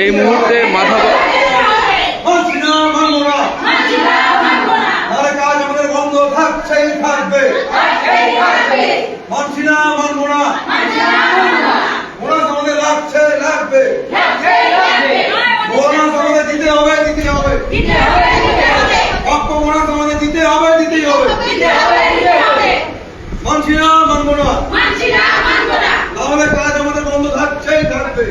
এই মুহূর্তে মাথা দিতে হবে অক্ষ দিতে হবে দিতেই হবে। মানছি না মানবো না তাহলে কাজ আমাদের বন্ধ থাকছেই থাকবে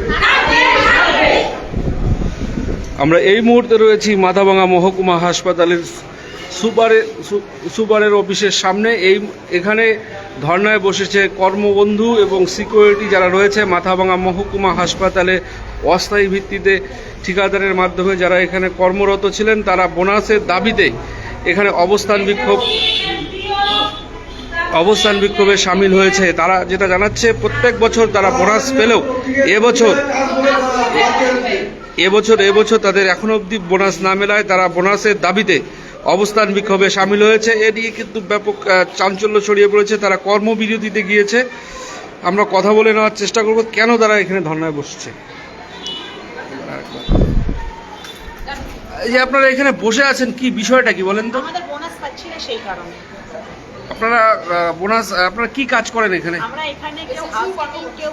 আমরা এই মুহূর্তে রয়েছি মাথাভাঙা মহকুমা হাসপাতালের সুপারের সুপারের অফিসের সামনে। এই, এখানে ধর্নায় বসেছে কর্মবন্ধু এবং সিকিউরিটি যারা রয়েছে মাথাভাঙা মহকুমা হাসপাতালে অস্থায়ী ভিত্তিতে ঠিকাদারের মাধ্যমে যারা এখানে কর্মরত ছিলেন, তারা বোনাসের দাবিতে এখানে অবস্থান বিক্ষোভ, অবস্থান বিক্ষোভে সামিল হয়েছে। তারা যেটা জানাচ্ছে, প্রত্যেক বছর তারা বোনাস পেলেও এবছর এবছর এবছর তাদের এখন অবধি বোনাস না মেলায় তারা বোনাসের দাবিতে অবস্থান বিক্ষোভে সামিল হয়েছে। এ নিয়ে কিন্তু ব্যাপক চাঞ্চল্য ছড়িয়ে পড়েছে। তারা কর্মবিরতিতে গিয়েছে। আমরা কথা বলে নেওয়ার চেষ্টা করব কেন তারা এখানে ধর্নায় বসছে। যে আপনারা এখানে বসে আছেন, কি বিষয়টা কি বলেন তো? আমাদের বোনাস পাচ্ছি না সেই কারণে। আপনারা বোনাস আপনারা কি কাজ করেন এখানে? আমরা এখানে কেউ হাউসকিপিং কেউ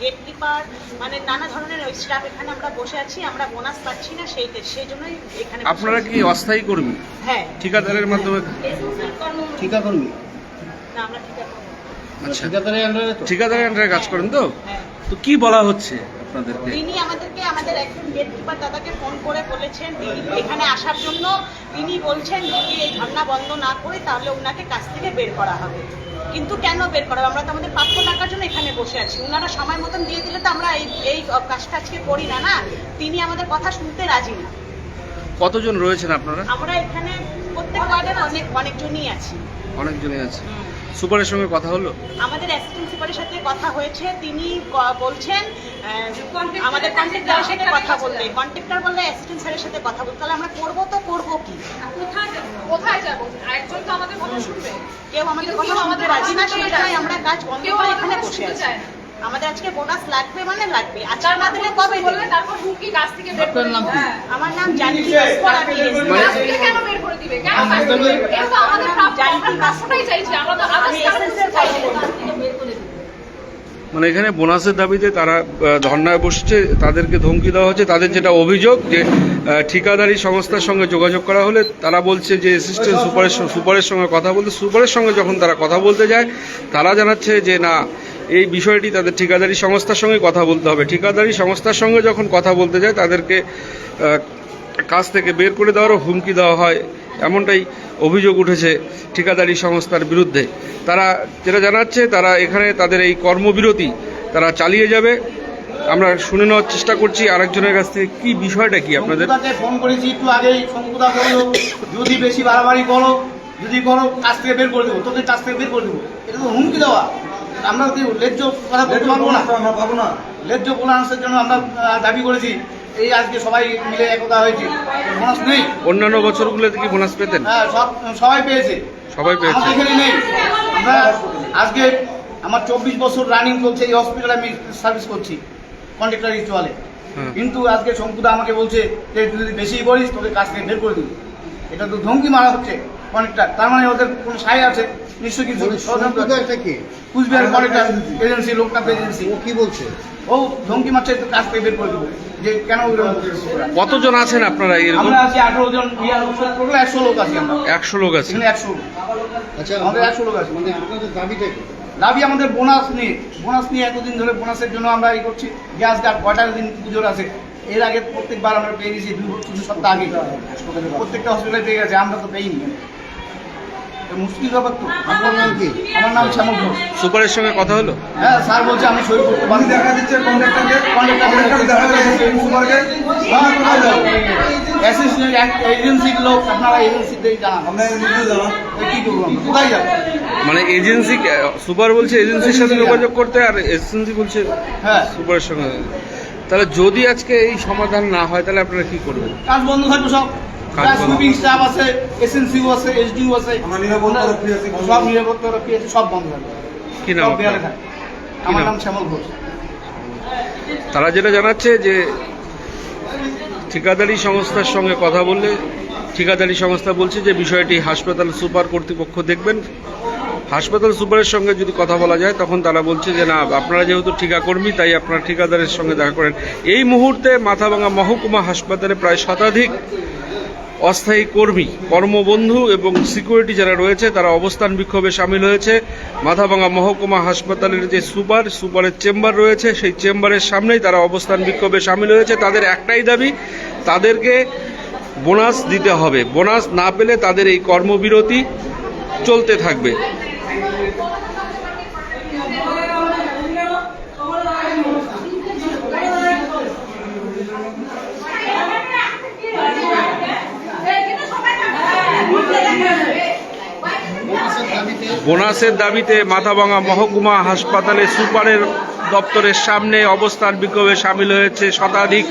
গেট কিপার মানে নানা ধরনের স্টাফ এখানে আমরা বসে আছি আমরা বোনাস পাচ্ছি না সেই সেই জন্যই এখানে আপনারা কি অস্থায়ী কর্মী? হ্যাঁ। ঠিকাদারের মাধ্যমে? ঠিকাকর্মী। না আমরা ঠিক আচ্ছা। ঠিকাদারের আন্ডারে তো? ঠিকাদারের আন্ডারে কাজ করেন তো? হ্যাঁ। তো কি বলা হচ্ছে আপনাদেরকে? তিনি আমাদেরকে আমাদের একজন গেট কিপার দাদাকে ফোন করে বলেছেন তিনি এখানে আসার জন্য তিনি বলছেন যদি এই ধর্না বন্ধ না করে তাহলে ওনাকে কাছ থেকে বের করা হবে। কিন্তু কেন বের করা হবে? আমরা তো আমাদের প্রাপ্য টাকার জন্য এখানে বসে আছি। ওনারা সময় মতন দিয়ে দিলে তো আমরা এই এই কাজটা আজকে করি না না? তিনি আমাদের কথা শুনতে রাজি না। কতজন রয়েছেন আপনারা? আমরা এখানে প্রত্যেক ওয়ার্ডের অনেক অনেকজনই আছি। অনেকজনই আছে। সুপারের সঙ্গে কথা হলো? আমাদের অ্যাসিস্ট্যান্ট সুপারের সাথে কথা হয়েছে। তিনি বলছেন আমাদের কন্ট্রাক্টরের সাথে কথা বলতে। কন্ট্রাক্টর বললে অ্যাসিস্ট্যান্ট স্যারের সাথে কথা বলতে। তাহলে আমরা করব তো করব কি? কোথায় যাব? কোথায় যাব? একজন তো আমাদের কথা শুনবে। কেউ আমাদের কথা আমাদের রাজি না না। আমরা কাজ বন্ধ কেউ করে এখানে বসে আছি। আমাদের আজকে বোনাস লাগবে মানে লাগবে। তার না দিলে কবে বললে তারপর হুমকি গাছ থেকে বের করে আপনার নাম হ্যাঁ। আমার নাম জানি থেকে কেন বের করে দিবে? কেন এটা আমাদের প্রাপ্যটাই চাইছি আমরা তো বের করে দিবে। মানে এখানে বোনাসের দাবিতে তারা ধর্নায় বসছে তাদেরকে ধমকি দেওয়া হচ্ছে তাদের যেটা অভিযোগ যে ঠিকাদারি সংস্থার সঙ্গে যোগাযোগ করা হলে তারা বলছে যে অ্যাসিস্ট্যান্ট সুপারের সুপারের সঙ্গে কথা বলতে সুপারের সঙ্গে যখন তারা কথা বলতে যায় তারা জানাচ্ছে যে না এই বিষয়টি তাদের ঠিকাদারি সংস্থার সঙ্গে কথা বলতে হবে। ঠিকাদারি সংস্থার সঙ্গে যখন কথা বলতে যায়, তাদেরকে কাজ থেকে বের করে দেওয়ারও হুমকি দেওয়া হয়। এমনটাই অভিযোগ উঠেছে ঠিকাদারি সংস্থার বিরুদ্ধে। তারা যেটা জানাচ্ছে, তারা এখানে তাদের এই কর্মবিরতি তারা চালিয়ে যাবে। আমরা শুনে নেওয়ার চেষ্টা করছি, আরেকজনের কাছ থেকে কি বিষয়টা কি আপনাদের? ফোন করেছি একটু বলল, যদি বেশি বাড়াবাড়ি করো, যদি করো কাজ থেকে বের করে দেবো, তোদের কাজ থেকে বের করে দেবো। এটা তো হুমকি দেওয়া। আমরা কি লেজ্জ কথা বলতে পারব না? আমরা পাবো না। লেজ্জ বোনাসের জন্য আমরা দাবি করেছি। এই আজকে সবাই মিলে একতা হয়েছে। বোনাস নেই। অন্যান্য বছরগুলোতে কি বোনাস পেতেন? হ্যাঁ সব সবাই পেয়েছে। সবাই পেয়েছে। এখানে নেই। আমরা আজকে আমার চব্বিশ বছর রানিং চলছে এই হসপিটালে আমি সার্ভিস করছি কন্ট্রাক্টর রিচুয়ালে হ্যাঁ। কিন্তু আজকে শঙ্কুদা আমাকে বলছে যে তুই যদি বেশি করিস তোকে কাজ থেকে বের করে দিবি। এটা তো ধমকি মারা হচ্ছে। কন্ট্রাক্টর তার মানে ওদের কোনো সাই আছে? নিশ্চয়ই কিছু Coochbehar contractor agency Loknath agency ও কি বলছে? ও ধমকি মারছে তো কাজ থেকে বের করে দেবো। যে কেন? কতজন আছেন আপনারা এরকম আমরা আছি আঠারো জন ইয়ার একশো লোক আছি আমরা। একশো লোক আছে এখানে একশো লোক। আচ্ছা আমাদের একশো লোক আছে। মানে আপনাদের দাবিটা কি? দাবি আমাদের বোনাস নিয়ে। বোনাস নিয়ে এতদিন ধরে বোনাসের জন্য আমরা এই করছি। গ্যাস গার্ড কয়টা দিন পুজোর আছে? এর আগে প্রত্যেকবার আমরা পেয়ে গেছি দুই সপ্তাহ আগে। প্রত্যেকটা হসপিটালে পেয়ে গেছে আমরা তো পেইনি। তো মুশকিল ব্যাপার তো। আপনার নাম কি? আমার নাম শ্যামল ঘোষ। সুপারের সঙ্গে কথা হলো? হ্যাঁ স্যার বলছে আমি সই করতে পারি দেখা দিচ্ছে দেখা যাচ্ছে সুপারকে। অ্যাসিস্ট্যান্ট এজেন্সির লোক আপনারা এজেন্সিতেই জানান। আমরা নিজে জানান কি করব আমরা? কোথায় যাব? মানে এজেন্সি সুপার বলছে এজেন্সির সাথে যোগাযোগ করতে আর এজেন্সি বলছে হ্যাঁ। সুপারের সঙ্গে তাহলে যদি আজকে এই সমাধান না হয় তাহলে আপনারা কি করবেন? কাজ বন্ধ থাকবে সব। কাজ সুইপিং স্টাফ আছে এসএনসিও আছে এসডিও আছে। আমরা নিরাপত্তা রক্ষী আছি, সব নিরাপত্তা রক্ষী আছে সব বন্ধ থাকবে কি নাম। আমার নাম? নাম শ্যামল ঘোষ। তারা যেটা জানাচ্ছে যে ঠিকাদারি সংস্থার সঙ্গে কথা বললে ঠিকাদারি সংস্থা বলছে যে বিষয়টি হাসপাতাল সুপার কর্তৃপক্ষ দেখবেন। হাসপাতাল সুপারের সঙ্গে যদি কথা বলা যায় তখন তারা বলছে যে না আপনারা যেহেতু ঠিকাকর্মী তাই আপনারা ঠিকাদারের সঙ্গে দেখা করেন। এই মুহূর্তে মাথাভাঙা মহকুমা হাসপাতালে প্রায় শতাধিক অস্থায়ী কর্মী, কর্মবন্ধু এবং সিকিউরিটি যারা রয়েছে, তারা অবস্থান বিক্ষোভে সামিল হয়েছে। মাথাভাঙা মহকুমা হাসপাতালের যে সুপার, সুপারের চেম্বার রয়েছে, সেই চেম্বারের সামনেই তারা অবস্থান বিক্ষোভে সামিল হয়েছে। তাদের একটাই দাবি, তাদেরকে বোনাস দিতে হবে। বোনাস না পেলে তাদের এই কর্মবিরতি চলতে থাকবে। বোনাসের দাবিতে মাথাভাঙা মহকুমা হাসপাতালে সুপারের দপ্তরের সামনে অবস্থান বিক্ষোভে সামিল হয়েছে শতাধিক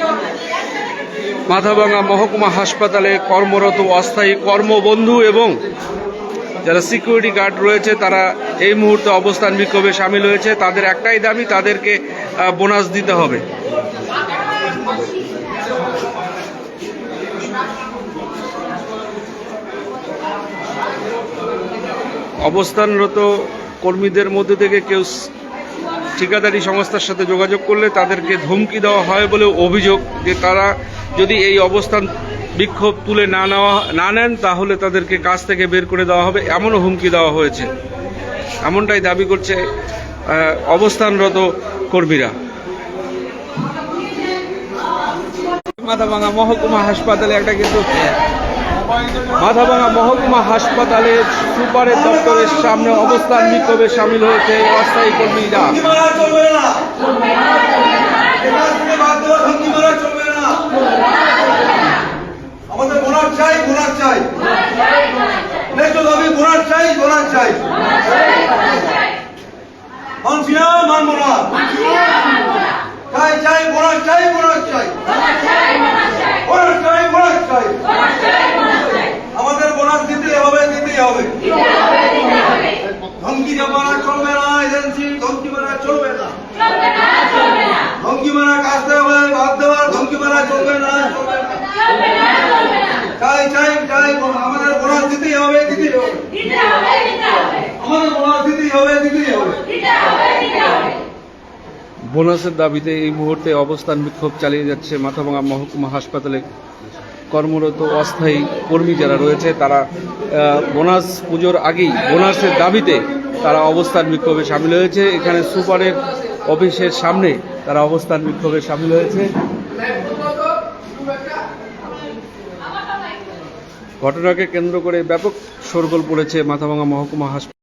মাথাভাঙা মহকুমা হাসপাতালে কর্মরত অস্থায়ী কর্মবন্ধু এবং যারা সিকিউরিটি গার্ড রয়েছে, তারা এই মুহূর্তে অবস্থান বিক্ষোভে সামিল হয়েছে। তাদের একটাই দাবি, তাদেরকে বোনাস দিতে হবে। অবস্থানরত কর্মীদের মধ্যে থেকে কেউ ঠিকাদারি সংস্থার সাথে যোগাযোগ করলে তাদেরকে ধমকি দেওয়া হয় বলে অভিযোগ যে তারা যদি এই অবস্থান বিক্ষোভ তুলে না নেওয়া, না নেন তাহলে তাদেরকে কাজ থেকে বের করে দেওয়া হবে। এমনও হুমকি দেওয়া হয়েছে। এমনটাই দাবি করছে অবস্থানরত কর্মীরা। মাথাভাঙা মহকুমা হাসপাতালে একটা কিন্তু মাথাভাঙা মহকুমা হাসপাতালে সুপারের দপ্তরের সামনে অবস্থান বিক্ষোভে সামিল হয়েছে অস্থায়ী কর্মীরা। আমাদের চাই চাই। ন্যায্য দাবি বোনাস চাই বোনাস চাই। মানছি না চাই চাই বোনাস চাই বোনাস চাই বোনাস চাই বোনাস চাই আমাদের বোনাস দিতে হবে দিতেই হবে ধমকি মারা চলবে না এজেন্সি ধমকি মারা চলবে না। ধমকি মারা কাজ দেওয়া বাদ দেওয়ার ধমকি মারা চলবে না। চাই চাই চাই আমাদের বোনাস দিতেই হবে দিতেই হবে। আমাদের বোনাস দিতেই হবে দিতেই হবে। বোনাসের দাবিতে এই মুহূর্তে অবস্থান বিক্ষোভ চালিয়ে যাচ্ছে মাথাভাঙা মহকুমা হাসপাতালে। কর্মরত অস্থায়ী কর্মী যারা রয়েছে তারা বোনাস পুজোর আগেই বোনাসের দাবিতে তারা অবস্থান বিক্ষোভে সামিল হয়েছে। এখানে সুপারের অফিসের সামনে তারা অবস্থান বিক্ষোভে সামিল হয়েছে। ঘটনাকে কেন্দ্র করে ব্যাপক শোরগোল পড়েছে মাথাভাঙা মহকুমা হাসপাতাল।